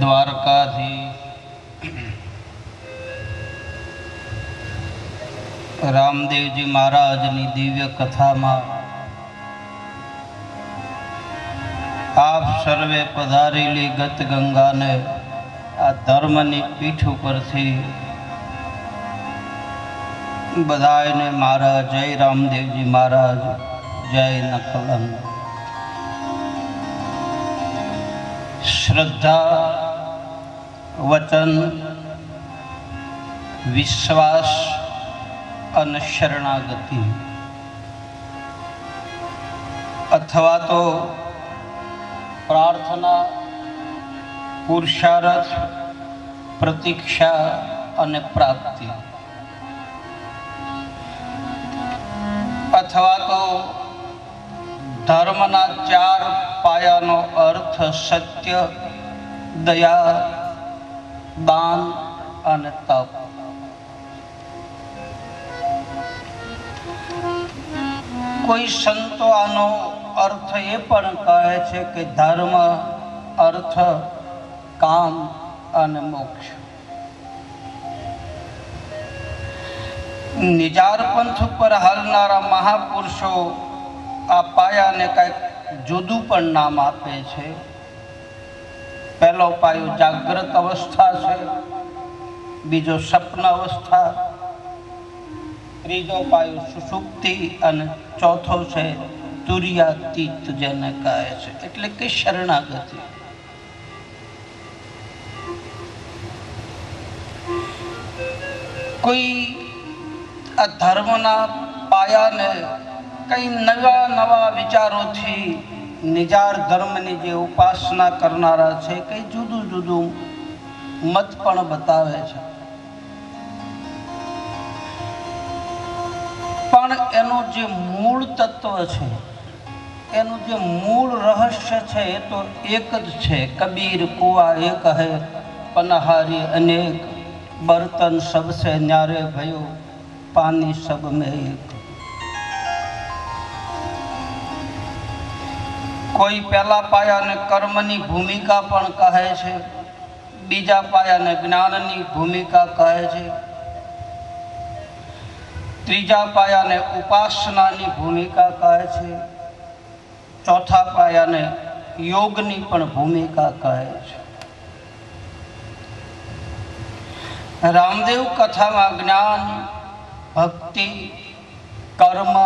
દ્વારકાથી રામદેવજી મહારાજની દિવ્ય કથામાં આપ સર્વે પધારેલી ગત ગંગાને આ ધર્મની પીઠ ઉપરથી બધાને મારા જય રામદેવજી મહારાજ, જય નકલંગ શ્રદ્ધા વચન, વિશ્વાસ અને શરણાગતિ. અથવા તો પ્રાર્થના, પુરુષાર્થ, પ્રતીક્ષા અને પ્રાપ્તિ. અથવા તો ધર્મના ચાર પાયાનો અર્થ સત્ય, દયા દાન અને તપ. કોઈ સંતો આનો અર્થ એ પણ કહે છે કે ધર્મ, અર્થ, કામ અને મોક્ષ. નિજાર પંથ ઉપર હાલનારા મહાપુરુષો આ પાયાને કંઈક જુદું પણ નામ આપે છે. પહેલો પાયો જાગ્રત અવસ્થા છે. બીજો સ્વપ્ન અવસ્થા. ત્રીજો પાયો સુસુપ્તિ અને ચોથો છે તુર્યાતીત જેને કહે છે. એટલે કે શરણાગતિ. કોઈ આ ધર્મના પાયાને કઈ નવા નવા વિચારોથી નિજાર ધર્મની જે ઉપાસના કરનારા છે, કંઈ જુદું જુદું મત પણ બતાવે છે. પણ એનું જે મૂળ તત્વ છે, એનું જે મૂળ રહસ્ય છે, એ તો એક જ છે. કબીર કુવા એક હે, પનહારી અનેક. બર્તન સબસે ન્યારે ભયો પાણી સબ મેં એક. કોઈ પહેલા પાયાને કર્મની ભૂમિકા પણ કહે છે, બીજા પાયાને જ્ઞાનની ભૂમિકા કહે છે. ત્રીજા પાયાને ઉપાસનાની ભૂમિકા કહે છે. ચોથા પાયાને યોગની પણ ભૂમિકા કહે છે. રામદેવ કથામાં જ્ઞાન, ભક્તિ, કર્મ,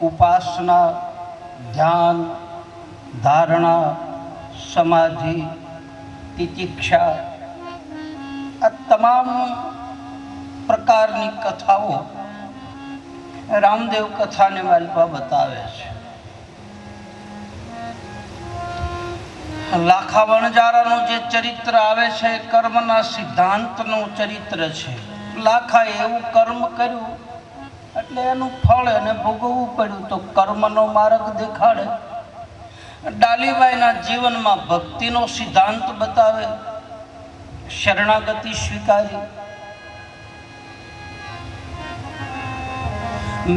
ઉપાસના, ધ્યાન ધારણા, સમાધિ, તિતિક્ષા, આ તમામ પ્રકારની કથાઓ રામદેવ કથાને માલપા બતાવે છે. લાખા વણજારાનું જે ચરિત્ર આવે છે, એ કર્મના સિદ્ધાંતનું ચરિત્ર છે. લાખાએ એવું કર્મ કર્યું, એટલે એનું ફળ એને ભોગવવું પડ્યું. તો કર્મનો માર્ગ દેખાડે. ડાલીબાઈના જીવનમાં ભક્તિનો સિદ્ધાંત બતાવે, શરણાગતિ સ્વીકારી.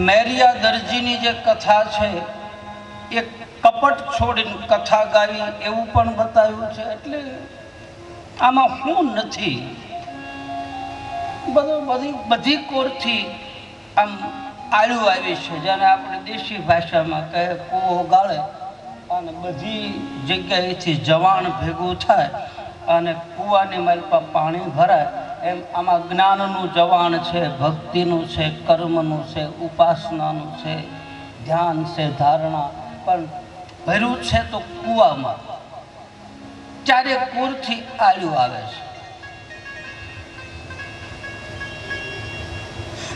મેરિયા દરજીની જે કથા છે, એ કપટ છોડીને કથા ગાવી એવું પણ બતાવ્યું છે, એટલે આમાં હું નથી. બધું બધી બધી કોરથી આમ આળું આવી છે, જેને આપણે દેશી ભાષામાં કહે, કૂવો ગાળે. અને બધી જગ્યાએથી જવાણ ભેગું થાય અને કૂવાની માલપા પાણી ભરાય. એમ આમાં જ્ઞાનનું જવાણ છે, ભક્તિનું છે, કર્મનું છે, ઉપાસનાનું છે, ધ્યાન છે, ધારણા. પણ ભર્યું છે તો કૂવામાં. ચારે કુરથી આયુ આવે છે.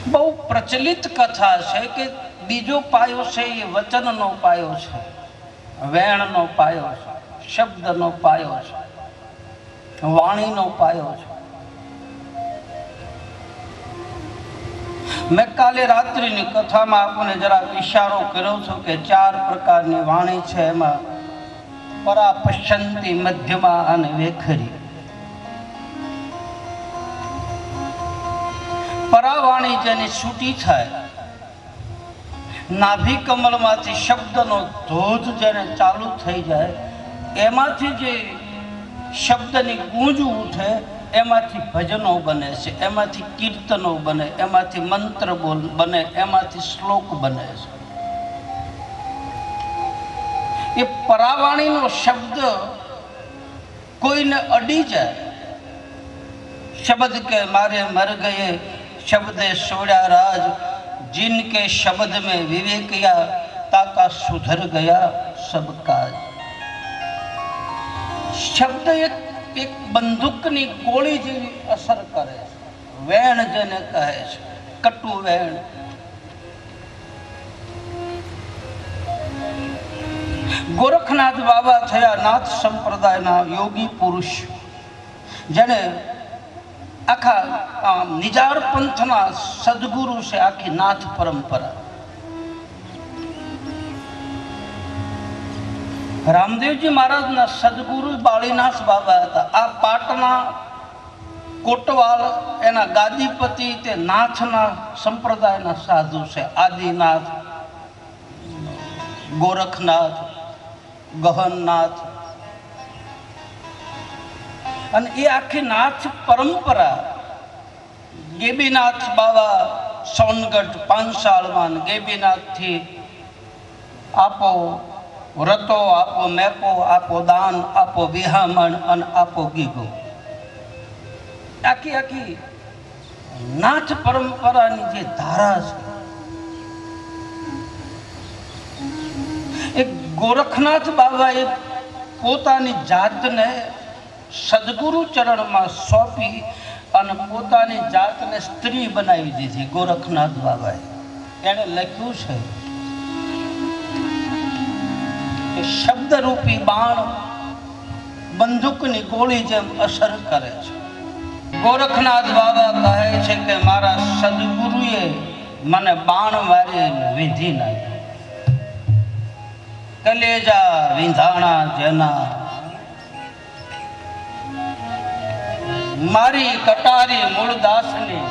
બહુ પ્રચલિત કથા છે કે બીજો પાયો છે એ વચનનો પાયો છે. વેણનો પાયો છે, શબ્દનો પાયો છે, વાણીનો પાયો છે. મેં કાલે રાત્રિની કથામાં આપણે જરા ઈશારો કર્યો છું કે ચાર પ્રકારની વાણી છે એમાં પરા પશ્ચંતી મધ્યમાં અને વેખરી. પરાવાણી જેની છૂટી થાય નાભી કમળમાંથી શબ્દનો ધોધ જ્યારે ચાલુ થઈ જાય, એમાંથી જે શબ્દની ગૂંજ ઉઠે, એમાંથી ભજનો બને છે, એમાંથી કીર્તનો બને, એમાંથી મંત્ર બોલ, બને, એમાંથી શ્લોક બને છે. એ પરાવાણીનો શબ્દ કોઈને અડી જાય, શબ્દ કે મારે મર ગયે, શબ્દે સોડ્યા રાજ जिनके शब्द में विवेक या ताका सुधर गया सब काज શબ્દ એક એક બંદૂકની ગોળી જેવી અસર કરે છે વેણ જેને કહે છે કટુ વેણ ગોરખનાથ બાબા થયા નાથ સંપ્રદાયના યોગી પુરુષ જેને આખા નિજાર પંથના સદગુરુ છે આખી નાથ પરંપરા. રામદેવજી મહારાજના સદગુરુ બાળીનાથ બાબા હતા. આ પાટના કોટવાલ, એના ગાદીપતિ તે નાથના સંપ્રદાયના સાધુ છે. આદિનાથ, ગોરખનાથ, ગહનનાથ અને એ આખી નાથ પરંપરા. ગેબીનાથ બાબા સોનગઢ પાંચાળમાં ગેબીનાથથી આપો વ્રતો, આપો મેપો, આપો દાન, આપો વિહામણ અને આપો ગીગો. આખી આખી નાથ પરંપરાની જે ધારા છે. એક ગોરખનાથ બાબાએ પોતાની જાતને સદગુરુ ચરણમાં સોંપી અને પોતાની જાતને સ્ત્રી બનાવી દીધી, ગોરખનાથ બાબાએ. એણે લખ્યું છે કે શબ્દરૂપી બાણ બંદૂકની ગોળી જેમ અસર કરે છે. ગોરખનાથ બાબા કહે છે કે મારા સદગુરુએ મને બાણ મારી વિધિ નાખી. કલેજા વિંધાણા જેના મારી કટારી મૂળદાસની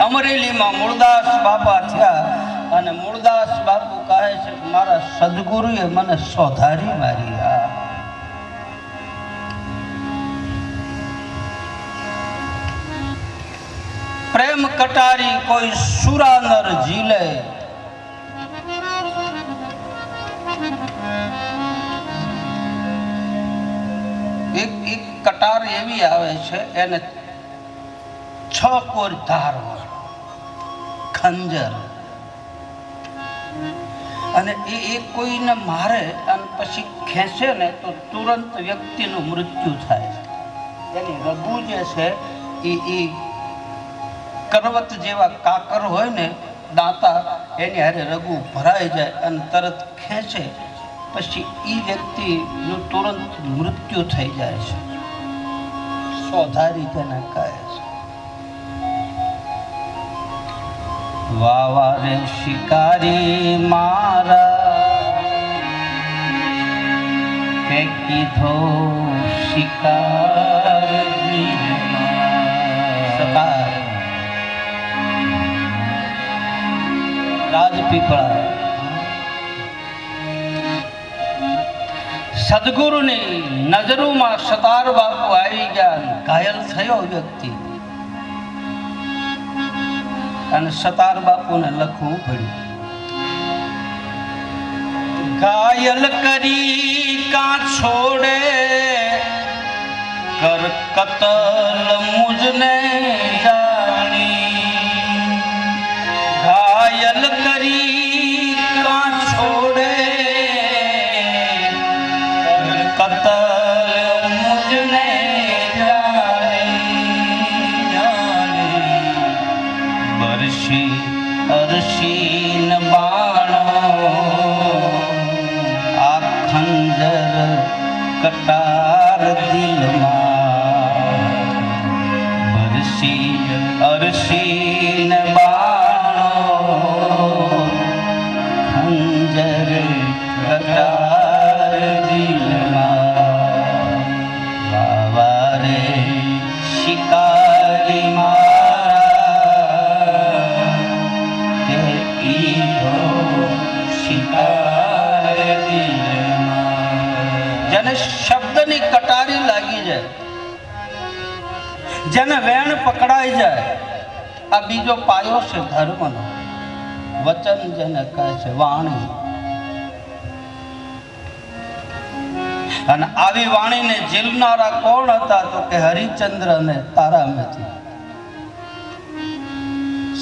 અમરેલીમાં મૂળદાસ બાપા થયા અને મૂળદાસ બાપુ કહે છે મારા સદગુરુએ મને સોધારી મારી આ. પ્રેમ કટારી કોઈ સુરાનર ઝીલે. કટાર એવી આવે છે, એને છ કોર ધાર ખંજર. અને એ એક કોઈને મારે અને પછી ખેંચે ને તો તુરંત વ્યક્તિનું મૃત્યુ થાય એની રઘુ જે છે, એ એ કરવત જેવા કાકર હોય ને, દાંતા, એની હારે રઘુ ભરાઈ જાય અને તરત ખેંચે, પછી એ વ્યક્તિનું તુરંત મૃત્યુ થઈ જાય છે. સોધારી તેને કહે છે. વાવા રે શિકારી મારા. કીધો શિકાર. રાજપીપળા. સદગુરુની નજરોમાં સતાર બાપુ આવી ગયા ઘાયલ થયો વ્યક્તિ. અને સતાર બાપુને લખવું પડ્યું. ઘાયલ કરી કા છોડે? કર કતલ મુજને જાણી ખંજર કતાર દિલમાં રે શિકારી મારા ઈહો શિકાર જેને શબ્દની કટારી લાગી જાય જેને વેણ પકડાઈ જાય આ બીજો પાયો છે ધર્મનો વચન જેને કહે છે વાણી. અને આવી વાણીને ઝીલનારા કોણ હતા તો કે હરિચંદ્ર અને મેથી.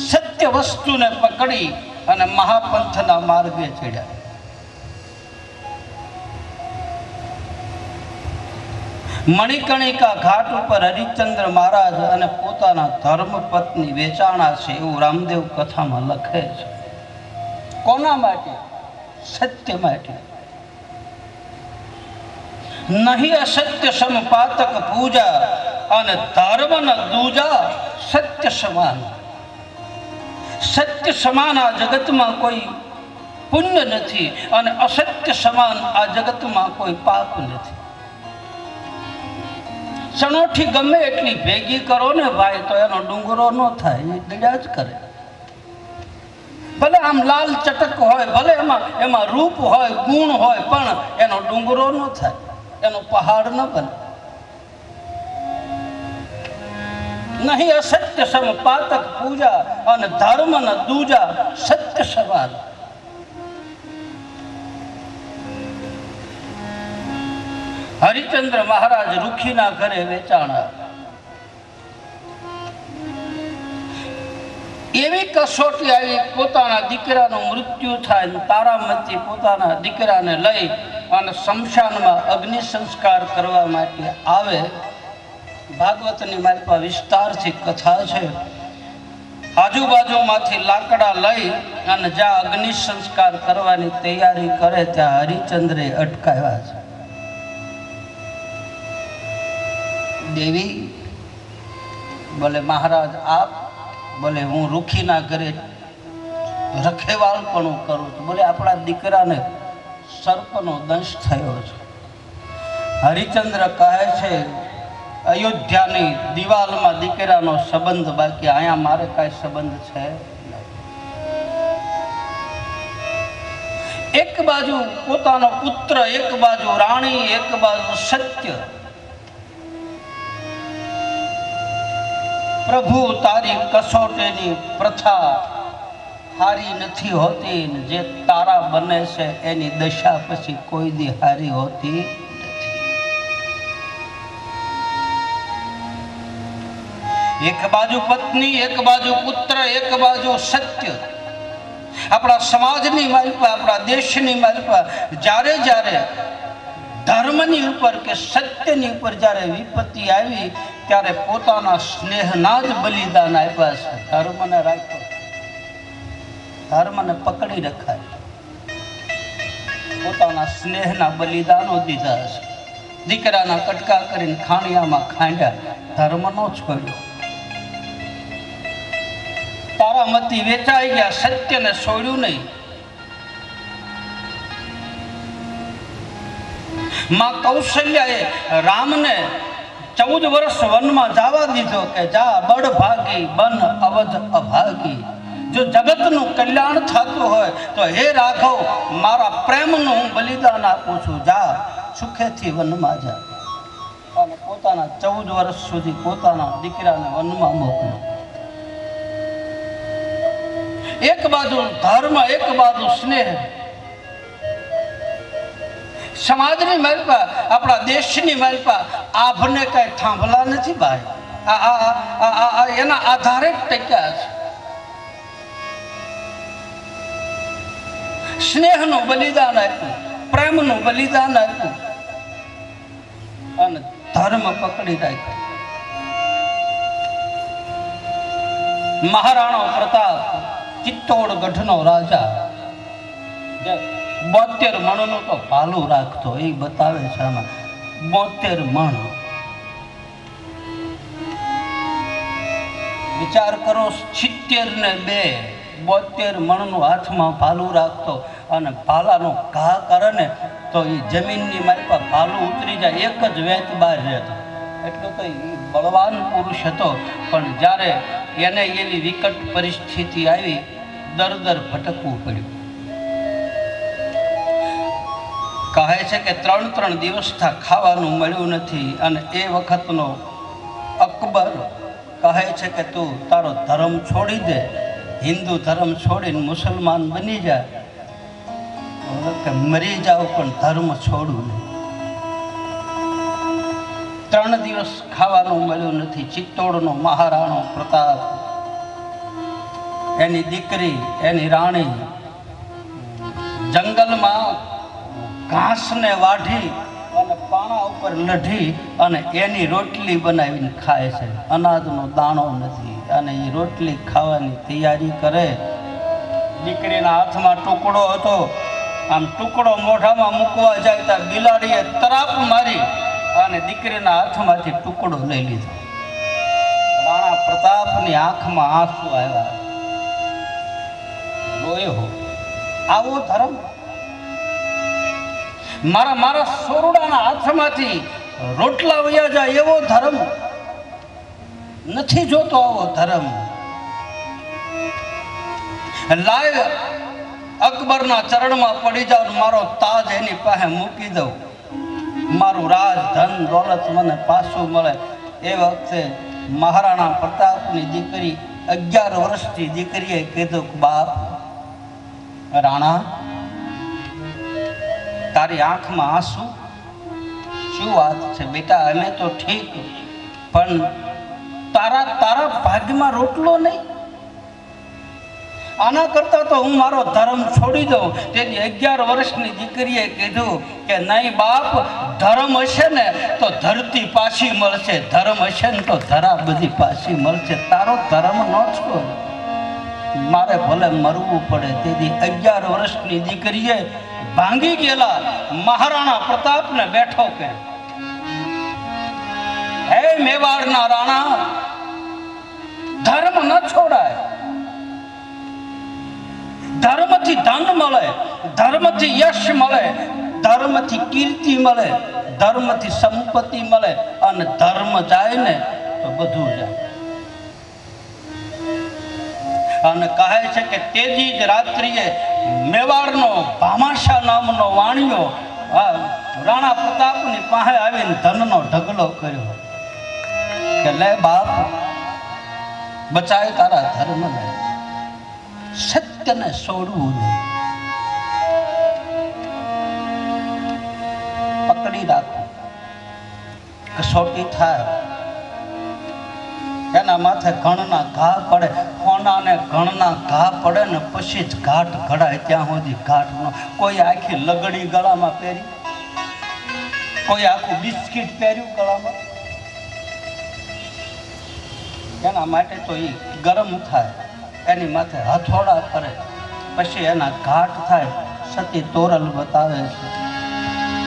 સત્ય વસ્તુને પકડી અને મહાપંથના માર્ગે ચડ્યા. મણિકણિકા ઘાટ ઉપર હરિચંદ્ર મહારાજ અને પોતાના ધર્મ પત્ની વેચાણા છે એવું રામદેવ કથામાં લખે છે. કોના માટે? સત્ય માટે. નહીં અસત્ય સંપાતક પૂજા અને ધર્મ દૂજા સત્ય સમાન. સત્ય સમાન આ જગતમાં કોઈ પુણ્ય નથી અને અસત્ય સમાન આ જગતમાં કોઈ પાપ નથી. ચણોઠી ગમે એટલી ભેગી કરો ને ભાઈ, તો એનો ડુંગરો ન થાય, એ દડા જ કરે. ભલે આમ લાલ ચટક હોય, ભલે એમાં એમાં રૂપ હોય, ગુણ હોય, પણ એનો ડુંગરો ન થાય, એનો પહાડ ન બને. નહીં અસત્ય સમપાતક પૂજા અને ધર્મ ન દૂજા સત્ય સવાલ. હરિચંદ્ર મહારાજ રૂખીના ઘરે વેચાણા. એવી કસોટી આવી, પોતાના દીકરાનું મૃત્યુ થાય તારામતી પોતાના દીકરાને લઈ અને શમશાનમાં અગ્નિ સંસ્કાર કરવા માટે આવે. ભાગવતની મારી પાસે વિસ્તારથી કથા છે. આજુબાજુમાંથી લાકડા લઈ અને જ્યાં અગ્નિ સંસ્કાર કરવાની તૈયારી કરે, ત્યાં હરિચંદ્રે અટકાવ્યા છે. દેવી બોલે મહારાજ આપ બોલે હું રૂખીના ઘરે પણ કરું છું બોલે આપણા દીકરાને સર્પનો દંશ થયો છે. હરિચંદ્ર કહે છે, અયોધ્યાની દિવાલમાં દીકરાનો સંબંધ બાકી, અહીંયા મારે કાંઈ સંબંધ છે એક બાજુ પોતાનો પુત્ર, એક બાજુ રાણી, એક બાજુ સત્ય. પ્રભુ તારી કસોટીની પ્રથા હારી નથી હોતી ને જે તારા બને છે એની દશા પછી કોઈ દી હારી હોતી નથી. એક બાજુ પત્ની, એક બાજુ પુત્ર, એક બાજુ સત્ય. આપણા સમાજની માલિપા આપણા દેશની માલિપા જ્યારે જ્યારે ધર્મની ઉપર કે સત્યની ઉપર જ્યારે વિપત્તિ આવી ત્યારે પોતાના સ્નેહના જ બલિદાન આપ્યા છે. ધર્મને રાખ્યો. ધર્મને પકડી રખાય. પોતાના સ્નેહના બલિદાનો દીધા છે. દીકરાના કટકા કરીને ખાણિયામાં ખાંડ્યા. ધર્મનો છોડ્યો તારામતી વેચાઈ ગયા સત્યને છોડ્યું નહીં. માં કૌશલ્યાએ રામને ચૌદ વર્ષ વનમાં જવા દીધો કે જા બળ ભાગી બન, અવધ, અભાગી. જો જગતનું કલ્યાણ થતું હોય, તો હે રાઘવ, મારા પ્રેમનું હું બલિદાન આપું છું. જા, સુખેથી વનમાં જા. અને પોતાના ચૌદ વર્ષ સુધી પોતાના દીકરાને વનમાં મોકલ્યો એક બાજુ ધર્મ, એક બાજુ સ્નેહ. સમાજની માલપા આપણા દેશની માલપા આભને કઈ થાંભલા નથી ભાઈ. એના આધારે ટક્યા છે. સ્નેહનું બલિદાન આપ્યું, પ્રેમનું બલિદાન આપ્યું. અને ધર્મ પકડી રાખ્યો. મહારાણો પ્રતાપ ચિત્તોડગઢનો રાજા. બોતેર મણનું તો ભાલું રાખતો, એ બતાવે છે આમાં. બોતેર મણ. વિચાર કરો, સિત્તેર ને બે, બોતેર મણનું હાથમાં ભાલું રાખતો અને ભાલાનો ઘા કરે ને તો એ જમીનની મારી પાસે ભાલું ઉતરી જાય, એક જ વેચ બહાર રહેતો. એટલો તો એ બળવાન પુરુષ હતો. પણ જ્યારે એને એવી વિકટ પરિસ્થિતિ આવી દર દર ભટકવું પડ્યું. કહે છે કે ત્રણ ત્રણ દિવસથી ખાવાનું મળ્યું નથી અને એ વખતનો અકબર કહે છે કે તું તારો ધર્મ છોડી દે, હિન્દુ ધર્મ છોડીને મુસલમાન બની જા. કે મરી જાઓ પણ ધર્મ છોડું નહીં. ત્રણ દિવસ ખાવાનું મળ્યું નથી, ચિત્તોડનો મહારાણો પ્રતાપ, એની દીકરી, એની રાણી, જંગલમાં ઘાસને વાઢી અને પાણા ઉપર લઢી અને એની રોટલી બનાવીને ખાય છે. અનાજનો દાણો નથી અને એ રોટલી ખાવાની તૈયારી કરે. દીકરીના હાથમાં ટુકડો હતો. આમ ટુકડો મોઢામાં મૂકવા જાય ત્યાં બિલાડીએ તરાપ મારી અને દીકરીના હાથમાંથી ટુકડો લઈ લીધો. રાણા પ્રતાપની આંખમાં આંસુ આવ્યા. રોયો આવો ધર્મ. મારા મારા સોરડાના હાથમાંથી રોટલા વયા જાય એવો ધર્મ નથી જોતો આવો ધર્મ. લાય અકબરના ચરણમાં પડી જાવ મારો તાજ એની પાસે મૂકી દઉં. મારું રાજ, ધન, દોલત મને પાછું મળે. એ વખતે મહારાણા પ્રતાપની દીકરી અગિયાર વર્ષની દીકરીએ કીધું બાપ, રાણા તારી આંખમાં આંસુ? શું વાત છે બેટા? અમે તો ઠીક પણ તારા તારા ભાગ્યમાં રોટલો નહીં? આના કરતા તો હું મારો ધર્મ છોડી દઉં. તેની અગિયાર વર્ષની દીકરીએ કીધું કે નહીં બાપ, ધર્મ હશે ને તો ધરતી પાછી મળશે. ધર્મ હશે ને તો ધરા બધી પાછી મળશે. તારો ધર્મ ન છોડ. મારે ભલે મરવું પડે, તેથી અગિયાર વર્ષની દીકરીએ ભાંગી ગયેલા મહારાણા પ્રતાપને બેઠો કે, હે મેવાડના રાણા, ધર્મ ન છોડાય. ધર્મથી ધન મળે, ધર્મથી યશ મળે, ધર્મથી કીર્તિ મળે, ધર્મથી સંપત્તિ મળે, અને ધર્મ જાય ને તો બધું જાય. અને કહે છે કે તેજી જ રાત્રિએ મેવાડનો ભામાશા નામનો વાણિયો રાણા પ્રતાપની પાસે આવીને ધનનો ઢગલો કર્યો. કે લે બાપ, બચાય તારા ધર્મને. સત્યને છોડવું નહીં. પકડી રાખવું કસોટી થાય. એના માથે ઘણના ઘા પડે. કોનાને ઘણના ઘા પડે ને પછી જ ઘાટ ઘડાય ત્યાં સુધી ઘાટ કોઈ આખી લગડી ગળામાં પહેરી? કોઈ આખું બિસ્કિટ પહેર્યું ગળામાં? એના માટે તો એ ગરમ થાય, એની માથે હથોડા કરે, પછી એના ઘાટ થાય, સતી તોરલ બતાવે છે.